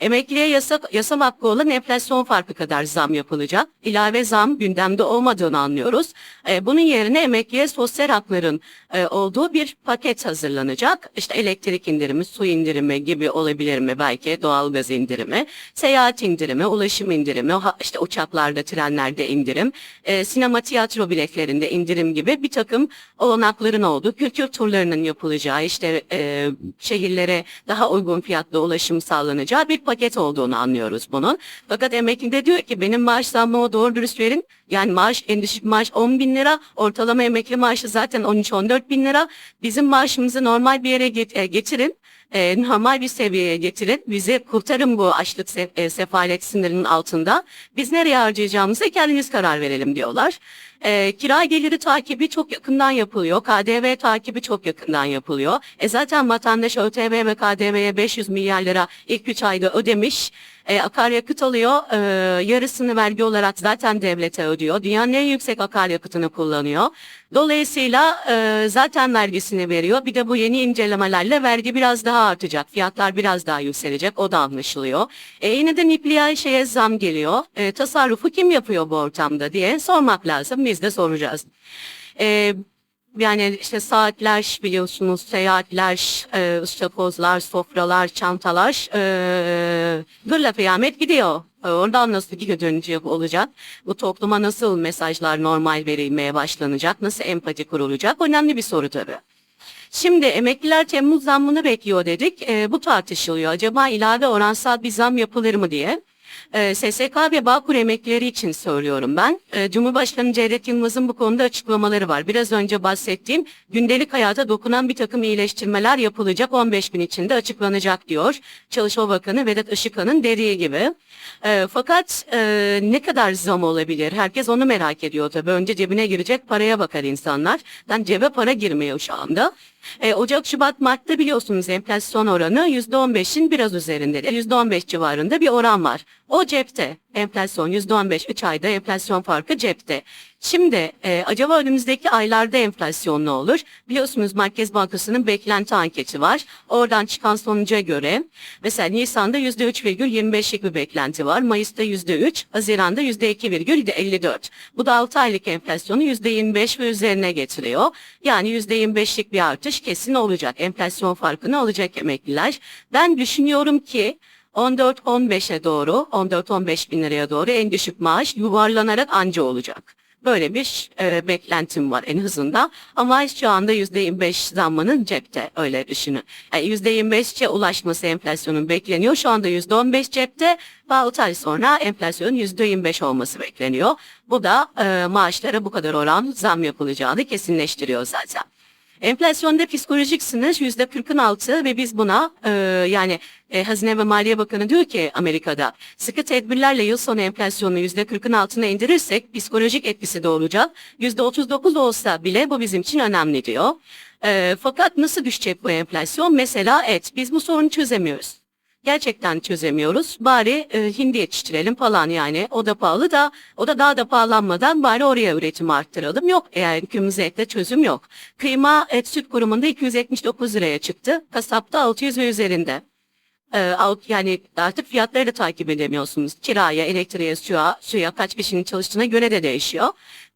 Emekliye yasa, yasam hakkı olan enflasyon farkı kadar zam yapılacak. İlave zam gündemde olmadığını anlıyoruz. E, bunun yerine emekliye sosyal hakların e, olduğu bir paket hazırlanacak. İşte elektrik indirimi, su indirimi gibi olabilir mi belki, doğalgaz indirimi, seyahat indirimi, ulaşım indirimi, işte uçaklarda, trenlerde indirim, e, sinema, tiyatro biletlerinde indirim gibi bir takım olanakların olduğu, kültür turlarının yapılacağı, işte e, şehirlere daha uygun fiyatla ulaşım sağlanacağı bir paket olduğunu anlıyoruz bunun. Fakat emekli de diyor ki benim maaş zammımı doğru dürüst verin. Yani maaş, en düşük maaş 10 bin lira, ortalama emekli maaşı zaten 13-14 bin lira. Bizim maaşımızı normal bir yere e, getirin. E, normal bir seviyeye getirin. Bizi kurtarın bu açlık se- e, sefalet sınırının altında. Biz nereye harcayacağımıza kendiniz karar verelim diyorlar. E, kira geliri takibi çok yakından yapılıyor. KDV takibi çok yakından yapılıyor. E zaten vatandaş ÖTV ve KDV'ye 500 milyar lira ilk 3 ayda ödemiş. E, akaryakıt alıyor. E, yarısını vergi olarak zaten devlete ödüyor. Dünyanın en yüksek akaryakıtını kullanıyor. Dolayısıyla e, zaten vergisini veriyor. Bir de bu yeni incelemelerle vergi biraz daha artacak. Fiyatlar biraz daha yükselecek. O da anlaşılıyor. E, yine de ipliğe şeye zam geliyor. E, tasarrufu kim yapıyor bu ortamda diye sormak lazım. Biz de soracağız. E, yani işte saatler biliyorsunuz, seyahatler, e, ıstakozlar, sofralar, çantalar, e, gırla kıyamet gidiyor. E, Oradan nasıl geri dönecek olacak? Bu topluma nasıl mesajlar normal verilmeye başlanacak? Nasıl empati kurulacak? Önemli bir soru tabii. Şimdi emekliler Temmuz zammını bekliyor dedik. E, bu tartışılıyor. Acaba ilave oransal bir zam yapılır mı diye. E, SSK ve Bağkur emeklileri için söylüyorum ben. E, Cumhurbaşkanı Cevdet Yılmaz'ın bu konuda açıklamaları var. Biraz önce bahsettiğim gündelik hayata dokunan bir takım iyileştirmeler yapılacak 15 gün içinde açıklanacak diyor. Çalışma Bakanı Vedat Işıkhan'ın dediği gibi. E, fakat e, ne kadar zam olabilir? Herkes onu merak ediyor tabii. Önce cebine girecek paraya bakar insanlar. Yani cebe para girmiyor şu anda. E, Ocak, Şubat, Mart'ta biliyorsunuz enflasyon oranı %15'in biraz üzerinde. %15 civarında bir oran var. O cepte. Enflasyon %15 3 ayda enflasyon farkı cepte. Şimdi e, acaba önümüzdeki aylarda enflasyon ne olur? Biliyorsunuz Merkez Bankası'nın beklenti anketi var. Oradan çıkan sonuca göre mesela Nisan'da %3,25'lik bir beklenti var. Mayıs'ta %3, Haziran'da %2,54. Bu da 6 aylık enflasyonu %25 ve üzerine getiriyor. Yani %25'lik bir artış kesin olacak. Enflasyon farkını alacak emekliler. Ben düşünüyorum ki 14-15'e doğru, 14-15 bin liraya doğru en düşük maaş yuvarlanarak anca olacak. Böyle bir e, beklentim var en hızında. Ama şu anda %25 zammının cepte öyle düşünün. Yani %25'e ulaşması enflasyonun bekleniyor. Şu anda %15 cepte 6 ay sonra enflasyonun %25 olması bekleniyor. Bu da e, maaşlara bu kadar oran zam yapılacağını kesinleştiriyor zaten. Enflasyonda psikolojik sınır yüzde 40'ın altı ve biz buna e, yani e, Hazine ve Maliye Bakanı diyor ki Amerika'da sıkı tedbirlerle yıl sonu enflasyonu yüzde 40'ın altına indirirsek psikolojik etkisi de olacak. Yüzde 39 olsa bile bu bizim için önemli diyor. E, fakat nasıl düşecek bu enflasyon? Mesela et. Biz bu sorunu çözemiyoruz. Gerçekten çözemiyoruz. Bari e, hindi yetiştirelim falan yani. O da pahalı da o da daha da pahalanmadan bari oraya üretimi arttıralım. Yok yani kırmızı ette çözüm yok. Kıyma et süt kurumunda 279 liraya çıktı. Kasapta 600 ve üzerinde. Alt- yani artık fiyatları da takip edemiyorsunuz. Kiraya, elektriğe, suya, suya kaç kişinin çalıştığına göre de değişiyor.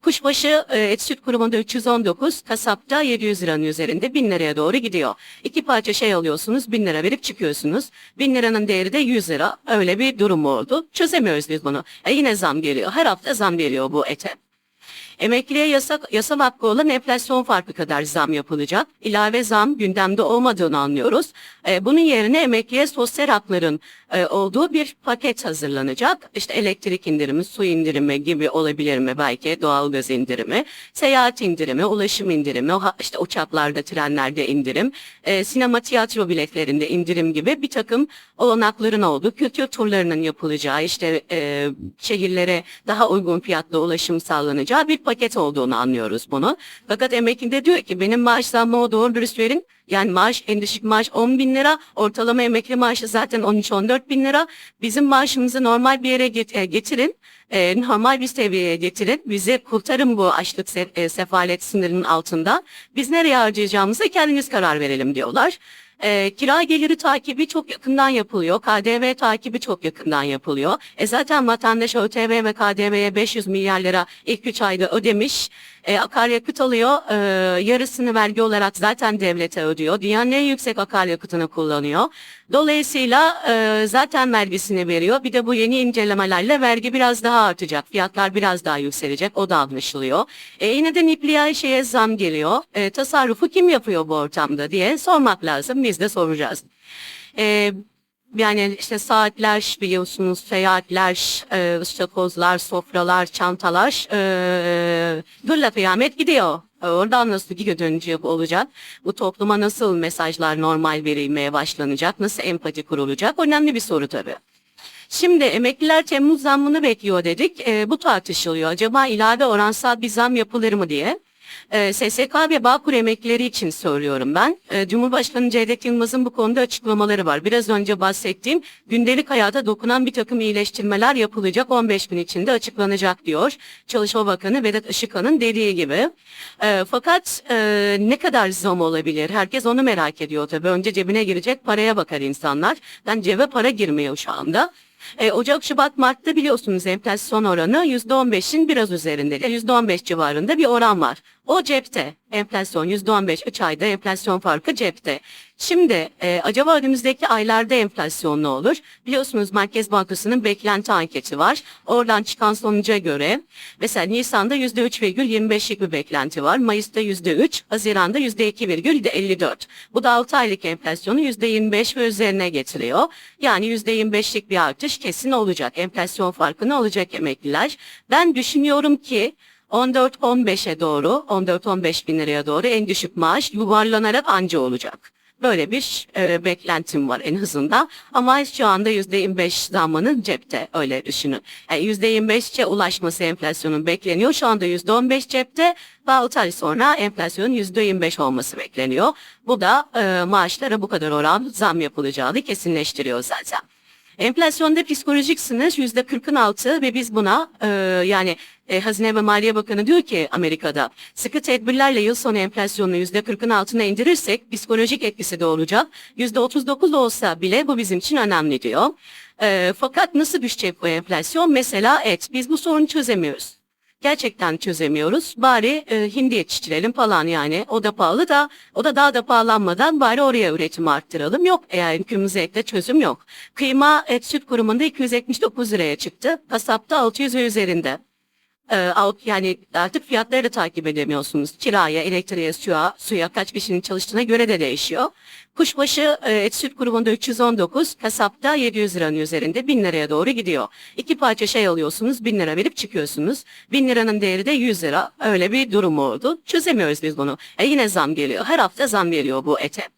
Kuşbaşı e, et süt kurumunda 319, kasapta 700 liranın üzerinde 1000 liraya doğru gidiyor. İki parça şey alıyorsunuz 1000 lira verip çıkıyorsunuz. 1000 liranın değeri de 100 lira. Öyle bir durum oldu. Çözemiyoruz biz bunu. E, yine zam geliyor. Her hafta zam geliyor bu ete. Emekliye yasak, yasal hakkı olan enflasyon farkı kadar zam yapılacak. İlave zam gündemde olmadığını anlıyoruz. E, bunun yerine emekliye sosyal hakların e, olduğu bir paket hazırlanacak. İşte elektrik indirimi, su indirimi gibi olabilir mi belki, doğalgaz indirimi, seyahat indirimi, ulaşım indirimi, işte uçaklarda, trenlerde indirim, e, sinema, tiyatro biletlerinde indirim gibi bir takım olanakların olduğu, kültür turlarının yapılacağı, işte e, şehirlere daha uygun fiyatla ulaşım sağlanacağı bir paket olduğunu anlıyoruz bunu. Fakat emekli de diyor ki benim maaş zammımı doğru dürüst verin. Yani maaş, en düşük maaş 10 bin lira, ortalama emekli maaşı zaten 13-14 bin lira. Bizim maaşımızı normal bir yere e, getirin, e, normal bir seviyeye getirin. Bizi kurtarın bu açlık se- e, sefalet sınırının altında. Biz nereye harcayacağımıza kendiniz karar verelim diyorlar. E, kira geliri takibi çok yakından yapılıyor. KDV takibi çok yakından yapılıyor. E zaten vatandaş ÖTV ve KDV'ye 500 milyar lira ilk 3 ayda ödemiş. E, akaryakıt alıyor. E, yarısını vergi olarak zaten devlete ödüyor. Dünyanın en yüksek akaryakıtını kullanıyor. Dolayısıyla e, zaten vergisini veriyor. Bir de bu yeni incelemelerle vergi biraz daha artacak. Fiyatlar biraz daha yükselecek. O da anlaşılıyor. E, yine de NİPLİ'ye şeye zam geliyor. E, tasarrufu kim yapıyor bu ortamda diye sormak lazım. Biz de soracağız. E, yani işte saatler biliyorsunuz, seyahatler, e, işte kozlar, sofralar, çantalar, e, gırla kıyamet gidiyor. E, Oradan nasıl bir dönücü olacak? Bu topluma nasıl mesajlar normal verilmeye başlanacak? Nasıl empati kurulacak? Önemli bir soru tabii. Şimdi emekliler Temmuz zammını bekliyor dedik. E, bu tartışılıyor. Acaba ilave oransal bir zam yapılır mı diye. E, SSK ve Bağkur emeklileri için söylüyorum ben. E, Cumhurbaşkanı Cevdet Yılmaz'ın bu konuda açıklamaları var. Biraz önce bahsettiğim gündelik hayata dokunan bir takım iyileştirmeler yapılacak 15 gün içinde açıklanacak diyor. Çalışma Bakanı Vedat Işıkhan'ın dediği gibi. E, fakat e, ne kadar zam olabilir? Herkes onu merak ediyor tabii. Önce cebine girecek paraya bakar insanlar. Ben cebe para girmiyor şu anda. E, Ocak, Şubat, Mart'ta biliyorsunuz enflasyon oranı %15'in biraz üzerinde. %15 civarında bir oran var. O cepte. Enflasyon %15 3 ayda enflasyon farkı cepte. Şimdi e, acaba önümüzdeki aylarda enflasyon ne olur? Biliyorsunuz Merkez Bankası'nın beklenti anketi var. Oradan çıkan sonuca göre mesela Nisan'da %3,25'lik bir beklenti var. Mayıs'ta %3, Haziran'da %2,54. Bu da 6 aylık enflasyonu %25 ve üzerine getiriyor. Yani %25'lik bir artış kesin olacak. Enflasyon farkı ne olacak emekliler? Ben düşünüyorum ki 14-15'e doğru, 14-15 bin liraya doğru en düşük maaş yuvarlanarak anca olacak. Böyle bir e, beklentim var en azından. Ama şu anda %25 zammının cepte öyle düşünün. Yani %25'e ulaşması enflasyonun bekleniyor. Şu anda %15 cepte ve 6 ay sonra enflasyonun %25 olması bekleniyor. Bu da e, maaşlara bu kadar oran zam yapılacağını kesinleştiriyor zaten. Enflasyonda psikolojik sınır yüzde 40'ın altı ve biz buna e, yani e, Hazine ve Maliye Bakanı diyor ki Amerika'da sıkı tedbirlerle yıl sonu enflasyonunu yüzde 40'ın altına indirirsek psikolojik etkisi de olacak. Yüzde 39 olsa bile bu bizim için önemli diyor. E, fakat nasıl düşecek bu enflasyon? Mesela et. Biz bu sorunu çözemiyoruz gerçekten çözemiyoruz. Bari e, hindi yetiştirelim falan yani. O da pahalı da o da daha da pahalanmadan bari oraya üretimi arttıralım. Yok eğer kırmızı ette çözüm yok. Kıyma et süt kurumunda 279 liraya çıktı. Kasapta 600 ve üzerinde. Alt- yani artık fiyatları da takip edemiyorsunuz. Kiraya, elektriğe, suya, suya kaç kişinin çalıştığına göre de değişiyor. Kuşbaşı e, et süt grubunda 319, kasapta 700 liranın üzerinde 1000 liraya doğru gidiyor. İki parça şey alıyorsunuz 1000 lira verip çıkıyorsunuz. 1000 liranın değeri de 100 lira. Öyle bir durum oldu. Çözemiyoruz biz bunu. E yine zam geliyor. Her hafta zam geliyor bu ete.